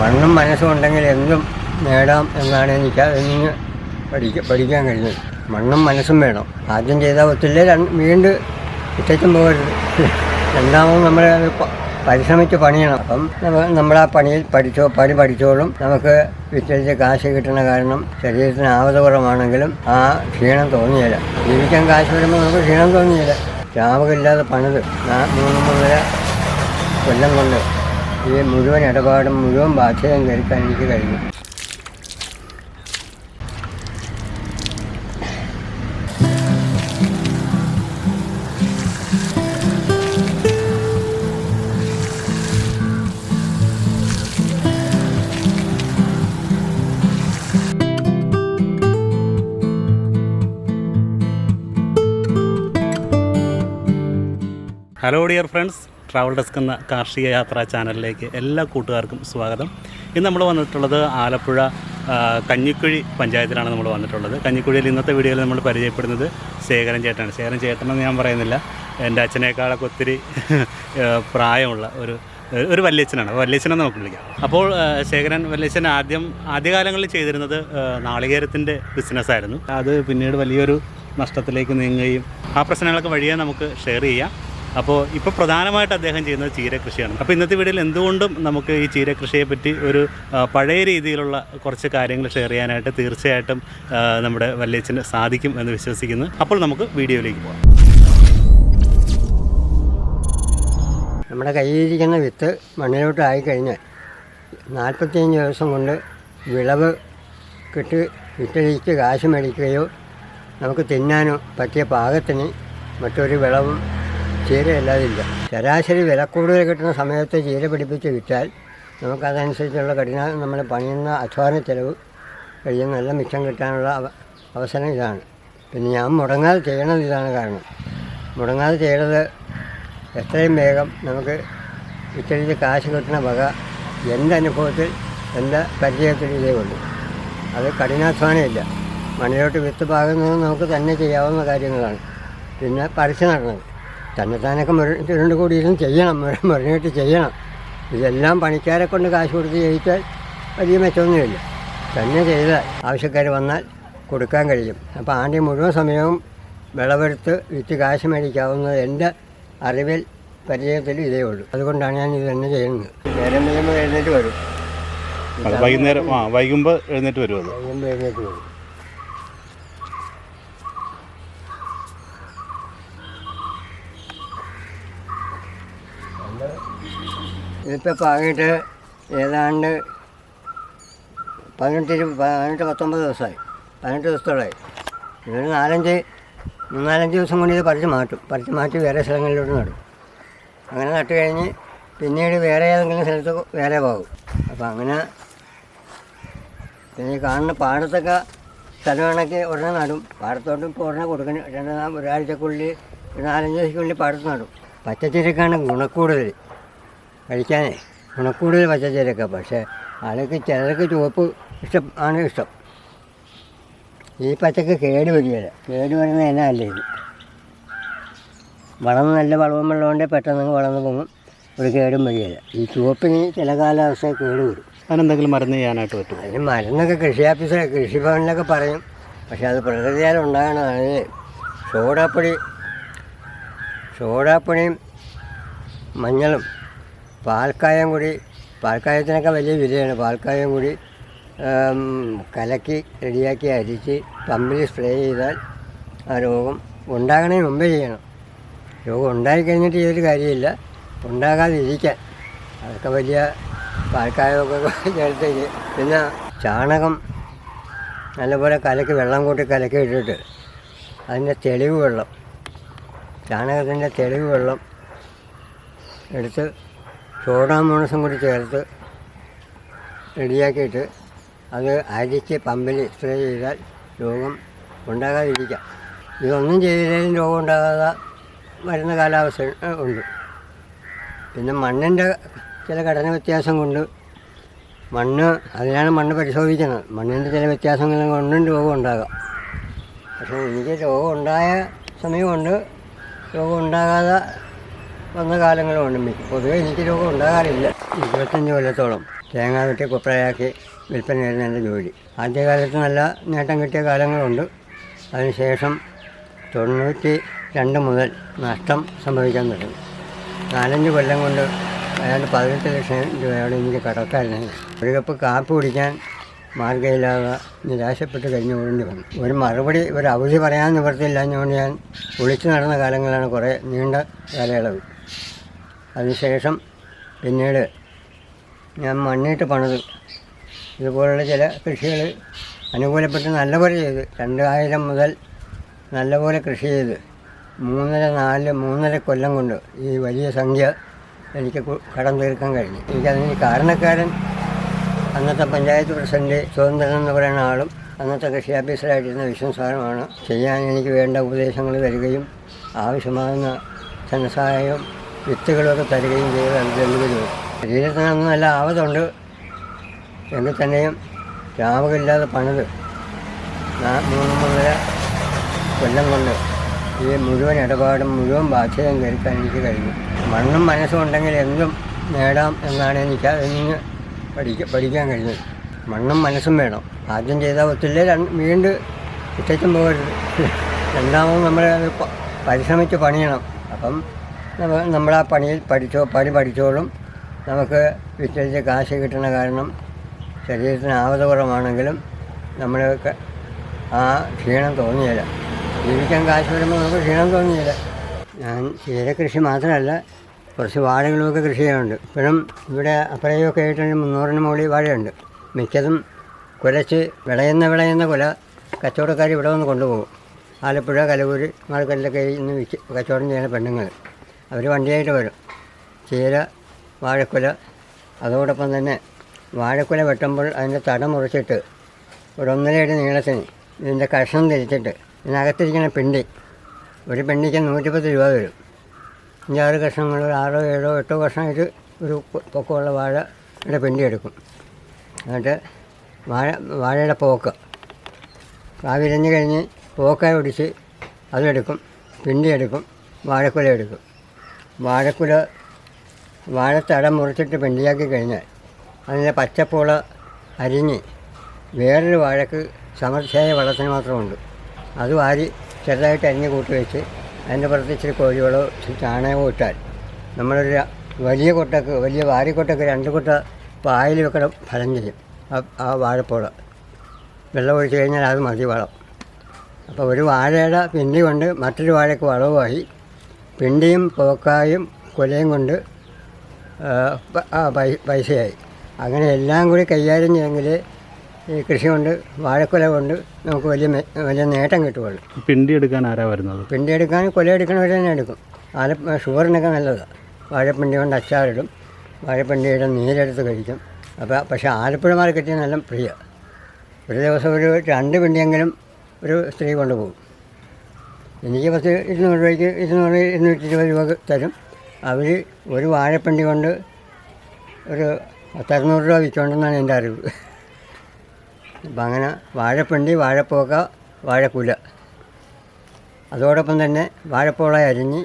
മണ്ണും മനസ്സും ഉണ്ടെങ്കിൽ എന്തും നേടാം എന്നാണ് എനിക്ക് അതിന് പഠിക്ക പഠിക്കാൻ കഴിഞ്ഞത്. മണ്ണും മനസ്സും വേണം. ആദ്യം ചെയ്താൽ ഒത്തില്ല വീണ്ടും ഇട്ടേച്ചും പോകരുത്. രണ്ടാമത് നമ്മൾ പരിശ്രമിച്ച് പണിയണം. അപ്പം നമ്മ- നമ്മൾ ആ പണിയിൽ പഠിച്ചോ പണി പഠിച്ചോളും. നമുക്ക് വിറ്റഴിച്ച് കാശ് കിട്ടുന്ന കാരണം ശരീരത്തിന് ആവത കുറവാണെങ്കിലും ആ ക്ഷീണം തോന്നിയില്ല ജീവിക്കാൻ കാശ് വരുമ്പോൾ നമുക്ക് ക്ഷീണം തോന്നിയില്ല ചാവകില്ലാതെ പണിത്. മൂന്ന് മൂന്നര കൊല്ലം കൊണ്ട് ഈ മുഴുവൻ ഇടപാടും മുഴുവൻ ബാധ്യതയും കേൾക്കാൻ എനിക്ക് കഴിഞ്ഞു. Hello dear friends travel desk എന്ന കാർഷിക യാത്രാ ചാനലിലേക്ക് എല്ലാ കൂട്ടുകാർക്കും സ്വാഗതം. ഇന്ന് നമ്മൾ വന്നിട്ടുള്ളത് ആലപ്പുഴ കഞ്ഞിക്കുഴി പഞ്ചായത്തിലാണ് നമ്മൾ വന്നിട്ടുള്ളത്. കഞ്ഞിക്കുഴിയിൽ ഇന്നത്തെ വീഡിയോയിൽ നമ്മൾ പരിചയപ്പെടുന്നത് ശേഖരൻ ചേട്ടനാണ്. ശേഖരൻ ചേട്ടനെന്ന് ഞാൻ പറയുന്നില്ല. എന്റെ അച്ഛനേക്കാളൊക്കെ ഒത്തിരി പ്രായമുള്ള ഒരു ഒരു വല്യച്ഛനാണ്. വല്യച്ഛനെന്ന് നമുക്ക് വിളിക്കാം. അപ്പോൾ ശേഖരൻ വല്യച്ഛൻ ആദ്യം ആദ്യകാലങ്ങളിൽ ചെയ്തിരുന്നത് നാളികേരത്തിന്റെ ബിസിനസ്സായിരുന്നു അത് പിന്നീട് വലിയൊരു നഷ്ടത്തിലേക്ക് നീങ്ങുകയും ആ പ്രശ്നങ്ങളൊക്കെ വഴിയെ നമുക്ക് ഷെയർ ചെയ്യാം. അപ്പോൾ ഇപ്പോൾ പ്രധാനമായിട്ട് അദ്ദേഹം ചെയ്യുന്നത് ചീര കൃഷിയാണ് അപ്പോൾ ഇന്നത്തെ വീഡിയോയിൽ എന്തുകൊണ്ടും നമുക്ക് ഈ ചീര കൃഷിയെ പറ്റി ഒരു പഴയ രീതിയിലുള്ള കുറച്ച് കാര്യങ്ങൾ ഷെയർ ചെയ്യാനായിട്ട് തീർച്ചയായിട്ടും നമ്മുടെ വല്യച്ഛന് സാധിക്കും എന്ന് വിശ്വസിക്കുന്നു. അപ്പോൾ നമുക്ക് വീഡിയോയിലേക്ക് പോകാം നമ്മുടെ കയ്യിലിരിക്കുന്ന വിത്ത് മണ്ണിലോട്ട് ആയിക്കഴിഞ്ഞാൽ നാൽപ്പത്തിയഞ്ച് ദിവസം കൊണ്ട് വിളവ് കിട്ടി വിറ്റഴിച്ച് കാശ് മേടിക്കുകയോ നമുക്ക് തിന്നാനോ പറ്റിയ പാകത്തിന് മറ്റൊരു വിളവും ചീരയല്ലാതെ ഇല്ല ശരാശരി വില കൂടുതൽ കിട്ടുന്ന സമയത്ത് ചീര പിടിപ്പിച്ച് വിറ്റാൽ നമുക്കതനുസരിച്ചുള്ള കഠിന നമ്മൾ പണിയുന്ന അധ്വാന ചെലവ് കഴിയുന്ന നല്ല മിച്ചം കിട്ടാനുള്ള അവ- അവസരം ഇതാണ്. പിന്നെ ഞാൻ മുടങ്ങാതെ ചെയ്യണത് ഇതാണ് കാരണം. മുടങ്ങാതെ ചെയ്യണത് എത്രയും വേഗം നമുക്ക് ഇത്തരത്തിൽ കാശ് കിട്ടുന്ന വക എന്റെ അനുഭവത്തിൽ എന്റെ പരിചയത്തിൽ ഇതേ ഉള്ളൂ. അത് കഠിനാധ്വാനമില്ല. മണ്ണിലോട്ട് വിത്ത് പാകുന്നത് നമുക്ക് തന്നെ ചെയ്യാവുന്ന കാര്യങ്ങളാണ്. പിന്നെ പറിച്ചു നടന്നത് തന്നെത്താനൊക്കെ മുര ചുരുണ്ട് കൂടിയിരുന്ന് ചെയ്യണം മുര- മുരണിട്ട് ചെയ്യണം. ഇതെല്ലാം പണിക്കാരെ കൊണ്ട് കാശ് കൊടുത്ത് ചെയ്യിച്ചാൽ വലിയ മെച്ചമൊന്നുമില്ല. തന്നെ ചെയ്താൽ ആവശ്യക്കാർ വന്നാൽ കൊടുക്കാൻ കഴിയും. അപ്പോൾ ആന്റെ മുഴുവൻ സമയവും വിളവെടുത്ത് വിറ്റ് കാശ് മേടിക്കാവുന്നത് എന്റെ അറിവിൽ പരിചയത്തിൽ ഇതേ ഉള്ളൂ. അതുകൊണ്ടാണ് ഞാൻ ഇത് തന്നെ ചെയ്യുന്നത്. നേരം കഴിയുമ്പോൾ എഴുന്നേറ്റ് വരും വൈകുന്നേരം ആ വൈകുമ്പോൾ എഴുന്നേറ്റ് വരും വൈകുമ്പോൾ എഴുന്നേറ്റ് വരും. ഇതിപ്പോൾ പാകിയിട്ട് ഏതാണ്ട് പതിനെട്ട് പതിനെട്ട് പത്തൊമ്പത് ദിവസമായി. പതിനെട്ട് ദിവസത്തോളമായി. ഇതൊരു നാലഞ്ച് മൂന്നാലഞ്ച് ദിവസം കൊണ്ട് ഇത് പറിച്ച് മാറ്റും. പറിച്ച് മാറ്റി വേറെ സ്ഥലങ്ങളിലോട്ട് നടും. അങ്ങനെ നട്ട് കഴിഞ്ഞ് പിന്നീട് വേറെ ഏതെങ്കിലും സ്ഥലത്ത് വേറെ പോകും. അപ്പോൾ അങ്ങനെ പിന്നെ കാണുന്ന പാടത്തൊക്കെ സ്ഥലമാണെങ്കിൽ ഉടനെ നടും. പാടത്തോട്ട് ഇപ്പോൾ ഉടനെ കൊടുക്കണം. രണ്ട് ഒരാഴ്ചക്കുള്ളിൽ ഒരു നാലഞ്ച് ദിവസക്കുള്ളിൽ പാടത്ത് നടും. പച്ചച്ചീരക്കാണ് ഗുണക്കൂടുതൽ കഴിക്കാനേ. ഗുണക്കൂടുതൽ പച്ചച്ചീരക്ക. പക്ഷേ ആൾക്ക് ചിലർക്ക് ചുവപ്പ് ഇഷ്ടം ആണ് ഇഷ്ടം. ഈ പച്ചക്ക് കേട് വരികയില്ല. കേട് വരുന്ന അല്ല ഇത്? വളർന്ന് നല്ല വളവും വെള്ളമുണ്ട് പെട്ടെന്ന് വളർന്ന് പോകും ഒരു കേടും വരികയില്ല. ഈ ചുവപ്പിന് ചില കാലാവസ്ഥ കേട് വരും. അതിനെന്തെങ്കിലും മരുന്ന് ചെയ്യാനായിട്ട് പറ്റും അതിന് മരുന്നൊക്കെ കൃഷി ഓഫീസർ കൃഷിഭവനിലൊക്കെ പറയും. പക്ഷെ അത് പ്രകൃതിയാൽ ഉണ്ടാകണതാണ് സോഡാപ്പൊടി സോഡാപ്പൊടിയും മഞ്ഞളും പാൽക്കായം കൂടി പാൽക്കായത്തിനൊക്കെ വലിയ വിലയാണ്. പാൽക്കായം കൂടി കലക്കി റെഡിയാക്കി അരിച്ച് പമ്പിൽ സ്പ്രേ ചെയ്താൽ ആ രോഗം ഉണ്ടാകണതിന് മുമ്പേ ചെയ്യണം. രോഗം ഉണ്ടായിക്കഴിഞ്ഞിട്ട് ചെയ്തൊരു കാര്യമില്ല. ഉണ്ടാകാതിരിക്കാൻ. അതൊക്കെ വലിയ പാൽക്കായമൊക്കെ ചേർത്ത് ഇത് പിന്നെ ചാണകം നല്ലപോലെ കലക്കി വെള്ളം കൂട്ടി കലക്കി ഇട്ടിട്ട് അതിന്റെ തെളിവ് വെള്ളം ചാണകത്തിന്റെ തെളിവ് വെള്ളം എടുത്ത് സോഡാമോണസും കൂടി ചേർത്ത് റെഡിയാക്കിയിട്ട് അത് അരിച്ച് പമ്പിൽ സ്പ്രേ ചെയ്താൽ രോഗം ഉണ്ടാകാതിരിക്കാം. ഇതൊന്നും ചെയ്തില്ലെങ്കിലും രോഗം ഉണ്ടാകാതെ വരുന്ന കാലാവസ്ഥ ഉണ്ട്. പിന്നെ മണ്ണിന്റെ ചില ഘടന വ്യത്യാസം കൊണ്ട് മണ്ണ് അതിനാണ് മണ്ണ് പരിശോധിക്കുന്നത്. മണ്ണിന്റെ ചില വ്യത്യാസങ്ങൾ കൊണ്ടും രോഗം ഉണ്ടാകാം. പക്ഷേ എനിക്ക് രോഗം ഉണ്ടായ സമയമുണ്ട് രോഗം ഉണ്ടാകാതെ വന്ന കാലങ്ങളുമുണ്ട് മിക്ക പൊതുവെ എനിക്ക് രോഗം ഉണ്ടാകാറില്ല. ഇരുപത്തഞ്ച് കൊല്ലത്തോളം തേങ്ങ വെട്ടി കുപ്രയാക്കി വിൽപ്പന ചെയ്യുന്ന എന്റെ ജോലി. ആദ്യകാലത്ത് നല്ല നേട്ടം കിട്ടിയ കാലങ്ങളുണ്ട്. അതിനുശേഷം തൊണ്ണൂറ്റി രണ്ട് മുതൽ നഷ്ടം സംഭവിക്കാൻ തുടങ്ങി. നാലഞ്ച് കൊല്ലം കൊണ്ട് ഏതാണ്ട് പതിനെട്ട് ലക്ഷം രൂപയോടെ എനിക്ക് കടക്കായിരുന്നു ഒരു കപ്പ് കാപ്പി കുടിക്കാൻ മാർഗമില്ലാതെ നിരാശപ്പെട്ട് കഴിഞ്ഞു കൂടേണ്ടി വന്നു. ഒരു മറുപടി ഒരു അവധി പറയാൻ നിവർത്തിയില്ലാഞ്ഞുകൊണ്ട് ഞാൻ ഒളിച്ചു നടന്ന കാലങ്ങളാണ് കുറേ നീണ്ട കാലയളവ്. അതിനുശേഷം പിന്നീട് ഞാൻ മണ്ണിട്ട് പണിത്. ഇതുപോലുള്ള ചില കൃഷികൾ അനുകൂലപ്പെട്ട് നല്ലപോലെ ചെയ്ത്. രണ്ടായിരം മുതൽ നല്ലപോലെ കൃഷി ചെയ്ത്. മൂന്നര നാല് മൂന്നര കൊല്ലം കൊണ്ട് ഈ വലിയ സംഖ്യ എനിക്ക് കടം തീർക്കാൻ കഴിഞ്ഞു. എനിക്കതിന് കാരണക്കാരൻ അന്നത്തെ പഞ്ചായത്ത് പ്രസിഡന്റ് സ്വതന്ത്രൻ എന്ന് പറയുന്ന ആളും അന്നത്തെ കൃഷി ഓഫീസറായിട്ടിരുന്ന വിഷ്ണു സാറുമാണ് ചെയ്യാൻ എനിക്ക് വേണ്ട ഉപദേശങ്ങൾ തരികയും ആവശ്യമാകുന്ന ധനസഹായവും വിത്തുകളൊക്കെ തരികയും ചെയ്ത് അത് ശരീരത്തിനൊന്നും നല്ല ആവതുണ്ട് എങ്കിൽ തന്നെയും രാവുകയില്ലാതെ പണിത് മൂന്ന് മൂന്നര കൊല്ലം കൊണ്ട് ഈ മുഴുവൻ ഇടപാടും മുഴുവൻ ബാധ്യതയും കേൾക്കാൻ എനിക്ക് കഴിഞ്ഞു. മണ്ണും മനസ്സും ഉണ്ടെങ്കിൽ എന്തും നേടാം എന്നാണ് എനിക്ക് അതിന് പഠിക്ക പഠിക്കാൻ കഴിഞ്ഞത്. മണ്ണും മനസ്സും വേണം. ആദ്യം ചെയ്താൽ ഒത്തില്ലേ വീണ്ടും ഇട്ടേച്ചും പോകരുത്. രണ്ടാമത് നമ്മൾ അത് പരിശ്രമിച്ച് പണിയണം. അപ്പം നമ്മൾ ആ പണിയിൽ പഠിച്ചോ പണി പഠിച്ചോളും. നമുക്ക് വിറ്റഴിച്ച് കാശ് കിട്ടുന്ന കാരണം ശരീരത്തിന് ആവത കുറവാണെങ്കിലും നമ്മൾക്ക് ആ ക്ഷീണം തോന്നിയില്ല ജീവിക്കാൻ കാശ് വരുമ്പോൾ നമുക്ക് ക്ഷീണം തോന്നിയില്ല ഞാൻ ചീരകൃഷി മാത്രമല്ല കുറച്ച് വാഴകളുമൊക്കെ കൃഷി ചെയ്യുന്നുണ്ട് ഇപ്പോഴും ഇവിടെ അപ്പുറയൊക്കെ ആയിട്ട് മുന്നൂറിന് മുകളിൽ വാഴയുണ്ട്. മിക്കതും കുലച്ച് വിളയുന്ന വിളയുന്ന കുല കച്ചവടക്കാർ ഇവിടെ വന്ന് കൊണ്ടുപോകും. ആലപ്പുഴ കലവൂർ മാർക്കറ്റിലൊക്കെ ഇന്ന് വിറ്റ് കച്ചവടം ചെയ്യുന്ന പെണ്ണുങ്ങൾ. അവർ വണ്ടിയായിട്ട് വരും. ചീര വാഴക്കുല അതോടൊപ്പം തന്നെ വാഴക്കുല വെട്ടുമ്പോൾ അതിന്റെ തടം മുറിച്ചിട്ട് ഒരു ഒന്നര നീളത്തിന് ഇതിന്റെ കഷ്ണം തിരിച്ചിട്ട് ഇതിനകത്തിരിക്കുന്ന പിണ്ടി ഒരു പിണ്ടിക്ക് നൂറ്റിപ്പത്ത് രൂപ വരും. അഞ്ചാറ് കഷ്ണങ്ങൾ ഒരു ആറോ ഏഴോ എട്ടോ കഷ്ണമായിട്ട് ഒരു പൊക്കമുള്ള വാഴയുടെ പിണ്ടി എടുക്കും. എന്നിട്ട് വാഴ വാഴയുടെ പോക്ക്. കാവിരഞ്ഞ് കഴിഞ്ഞ് പോക്കായി ഒടിച്ച് അതെടുക്കും പിണ്ടി എടുക്കും വാഴക്കുല എടുക്കും. വാഴക്കുല വാഴത്തട മുറിച്ചിട്ട് പെണ്ടിയാക്കി കഴിഞ്ഞാൽ അതിന്റെ പച്ചപ്പുള അരിഞ്ഞ് വേറൊരു വാഴക്ക് സമർച്ചയായ വളത്തിന് മാത്രമുണ്ട്. അത് വാരി ചെറുതായിട്ട് അരിഞ്ഞ് കൂട്ടി വെച്ച് അതിന്റെ പുറത്ത് ഇച്ചിരി കോഴിവളോ ചാണകമോ ഇട്ടാൽ നമ്മളൊരു വലിയ കൊട്ടക്ക് വലിയ വാരിക്കൊട്ടക്ക് രണ്ട് കൊട്ട പായൽ വെക്കണ ഫലം ചെയ്യും ആ- ആ വാഴപ്പോള. വെള്ളം ഒഴിച്ച് കഴിഞ്ഞാൽ അത് മതി വളം. അപ്പോൾ ഒരു വാഴയുടെ പിന്നി കൊണ്ട് മറ്റൊരു വാഴയ്ക്ക് വളവുമായി പിണ്ടിയും പോക്കായും കൊലയും കൊണ്ട് പൈസയായി. അങ്ങനെ എല്ലാം കൂടി കൈകാര്യം ചെയ്യുമെങ്കിൽ ഈ കൃഷി കൊണ്ട് വാഴക്കൊല കൊണ്ട് നമുക്ക് വലിയ വലിയ നേട്ടം കിട്ടുകയുള്ളൂ. പിണ്ടി എടുക്കാൻ ആരാ വരുന്നത്? പിണ്ടി എടുക്കാൻ കൊല എടുക്കണവർ തന്നെ എടുക്കും. ആല ഷുഗറിനൊക്കെ നല്ലതാണ് വാഴപ്പിണ്ടി കൊണ്ട് അച്ചാറിടും വാഴപ്പിണ്ടിയുടെ നീരെടുത്ത് കഴിക്കും. അപ്പോൾ പക്ഷേ ആലപ്പുഴ മാർക്കറ്റിൽ നല്ല പ്രിയ ഒരു ദിവസം ഒരു രണ്ട് പിണ്ടിയെങ്കിലും ഒരു സ്ത്രീ കൊണ്ടുപോകും. എനിക്ക് പത്ത് ഇരുന്നൂറ് രൂപയ്ക്ക് ഇരുന്നൂറ് ഇരുന്നൂറ്റി ഇരുപത് രൂപ തരും. അവർ ഒരു വാഴപ്പണ്ടി കൊണ്ട് ഒരു പത്തറുന്നൂറ് രൂപ വിൽക്കണ്ടെന്നാണ് എന്റെ അറിവ്. അപ്പം അങ്ങനെ വാഴപ്പണ്ടി വാഴപ്പോക്ക വാഴക്കുല. അതോടൊപ്പം തന്നെ വാഴപ്പോള അരിഞ്ഞ്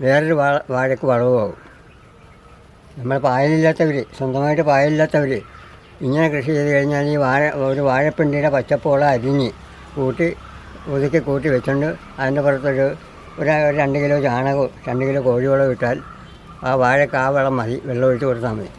വേറൊരു വാഴ വാഴയ്ക്ക് വളവുമാകും നമ്മൾ പായലില്ലാത്തവർ സ്വന്തമായിട്ട് പായലില്ലാത്തവർ ഇങ്ങനെ കൃഷി ചെയ്ത് കഴിഞ്ഞാൽ ഈ വാഴ ഒരു വാഴപ്പിണ്ടിയുടെ പച്ചപ്പോള അരിഞ്ഞ് കൂട്ടി ഒതുക്കി കൂട്ടി വെച്ചുകൊണ്ട് അതിന്റെ പുറത്തൊരു ഒരു രണ്ട് കിലോ ചാണകവും രണ്ട് കിലോ കോഴിവളം ഇട്ടാൽ ആ വാഴയ്ക്ക് ആ വളം മതി വെള്ളം ഒഴിച്ച് കൊടുത്താൽ മതി.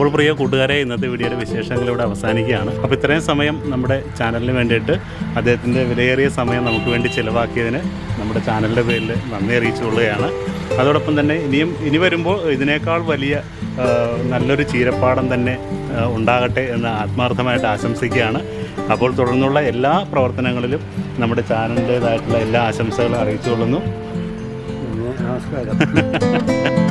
അപ്പോൾ പ്രിയ കൂട്ടുകാരെ ഇന്നത്തെ വീഡിയോയുടെ വിശേഷങ്ങളിവിടെ അവസാനിക്കുകയാണ്. അപ്പോൾ ഇത്രയും സമയം നമ്മുടെ ചാനലിന് വേണ്ടിയിട്ട് അദ്ദേഹത്തിന്റെ വിലയേറിയ സമയം നമുക്ക് വേണ്ടി ചിലവാക്കിയതിന് നമ്മുടെ ചാനലിന്റെ പേരിൽ നന്ദി അറിയിച്ചുകൊള്ളുകയാണ് അതോടൊപ്പം തന്നെ ഇനിയും ഇനി വരുമ്പോൾ ഇതിനേക്കാൾ വലിയ നല്ലൊരു ചീരപ്പാടം തന്നെ ഉണ്ടാകട്ടെ എന്ന് ആത്മാർത്ഥമായിട്ട് ആശംസിക്കുകയാണ്. അപ്പോൾ തുടർന്നുള്ള എല്ലാ പ്രവർത്തനങ്ങളിലും നമ്മുടെ ചാനലിന്റേതായിട്ടുള്ള എല്ലാ ആശംസകളും അറിയിച്ചുകൊള്ളുന്നു നമസ്കാരം.